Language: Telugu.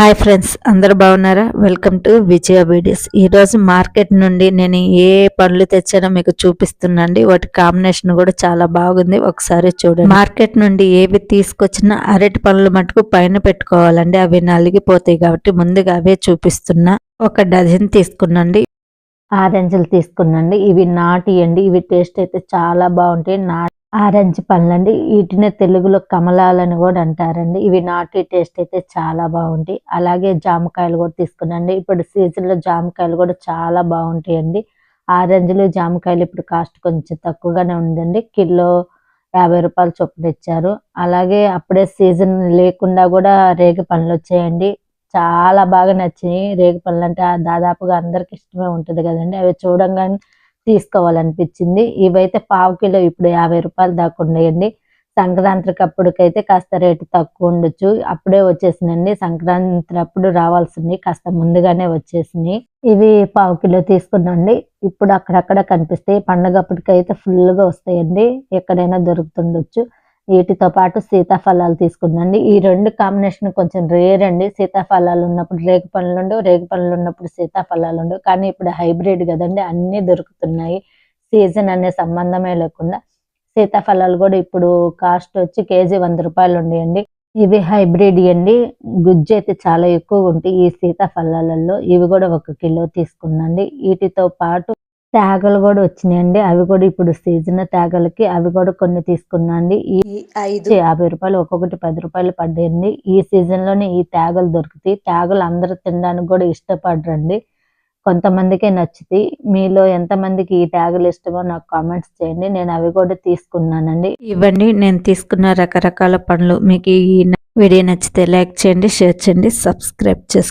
హాయ్ ఫ్రెండ్స్ అందరు బాగున్నారా? Welcome to Vijaya videos. ఈ రోజు మార్కెట్ నుండి నేను ఏ పండ్లు తెచ్చానో మీకు చూపిస్తున్నాండి వాటి కాంబినేషన్ కూడా చాలా బాగుంది. ఒకసారి చూడండి. మార్కెట్ నుండి ఏవి తీసుకొచ్చినా అరటి పండ్లు మటుకు పైన పెట్టుకోవాలండి. అవి నలిగిపోతాయి కాబట్టి ముందుగా అవే చూపిస్తున్నా. ఒక డజన్ తీసుకున్నాండి ఆరెంజ్లు తీసుకున్నాండి ఇవి నాటియండి ఇవి టేస్ట్ అయితే చాలా బాగుంటాయి. నా ఆరెంజ్ పండ్లండి వీటినే తెలుగులో కమలాలని కూడా అంటారండి. ఇవి నాటి టేస్ట్ అయితే చాలా బాగుంటాయి. అలాగే జామకాయలు కూడా తీసుకున్నాండి ఇప్పుడు సీజన్లో జామకాయలు కూడా చాలా బాగుంటాయండి. ఆరెంజ్లు జామకాయలు ఇప్పుడు కాస్ట్ కొంచెం తక్కువగానే ఉందండి. కిలో యాభై రూపాయలు చొప్పున ఇచ్చారు. అలాగే అప్పుడే సీజన్ లేకుండా కూడా రేగి పండ్లు వచ్చాయండి. చాలా బాగా నచ్చినాయి. రేగి పళ్ళు అంటే దాదాపుగా అందరికి ఇష్టమే ఉంటుంది కదండి. అవి చూడంగానే తీసుకోవాలనిపించింది. ఇవైతే పావు కిలో ఇప్పుడు యాభై రూపాయలు దాకా ఉన్నాయండి. సంక్రాంతికి అప్పటికైతే కాస్త రేటు తక్కువ ఉండొచ్చు. అప్పుడే వచ్చేసినండి సంక్రాంతి అప్పుడు రావాల్సింది కాస్త ముందుగానే వచ్చేసినాయి. ఇవి పావు కిలో తీసుకున్నాండి. ఇప్పుడు అక్కడక్కడ కనిపిస్తాయి. పండగప్పటికైతే ఫుల్గా వస్తాయండి. ఎక్కడైనా దొరుకుతుండొచ్చు. వీటితో పాటు సీతాఫలాలు తీసుకున్నాండి ఈ రెండు కాంబినేషన్ కొంచెం రేర్ అండి. సీతాఫలాలు ఉన్నప్పుడు రేగు పనులు ఉండవు రేగు పనులు ఉన్నప్పుడు సీతాఫలాలు ఉండవు కానీ ఇప్పుడు హైబ్రిడ్ కదండి అన్నీ దొరుకుతున్నాయి. సీజన్ అనే సంబంధమే లేకుండా. సీతాఫలాలు కూడా ఇప్పుడు కాస్ట్ వచ్చి కేజీ వంద రూపాయలు ఉండేయండి. ఇవి హైబ్రిడ్ అండి. గుజ్జు అయితే చాలా ఎక్కువగా ఉంటాయి ఈ సీతాఫలాలలో. ఇవి కూడా ఒక కిలో తీసుకున్నాండి వీటితో పాటు తేగలు కూడా వచ్చినాయండి. అవి కూడా ఇప్పుడు సీజన్ తేగలకి అవి కూడా కొన్ని తీసుకున్నా అండి ఈ ఐదు యాభై రూపాయలు ఒక్కొక్కటి పది రూపాయలు పడ్డాయండి. ఈ సీజన్లోనే ఈ తేగలు దొరుకుతాయి. తేగలు అందరూ తినడానికి కూడా ఇష్టపడరండి. కొంతమందికే నచ్చుతాయి. మీలో ఎంతమందికి ఈ ట్యాగులు ఇష్టమో నాకు కామెంట్స్ చేయండి. నేను అవి కూడా తీసుకున్నానండి. ఇవ్వండి. నేను తీసుకున్న రకరకాల పండ్లు మీకు ఈ వీడియో నచ్చితే లైక్ చేయండి షేర్ చేయండి సబ్స్క్రైబ్ చేసుకోండి.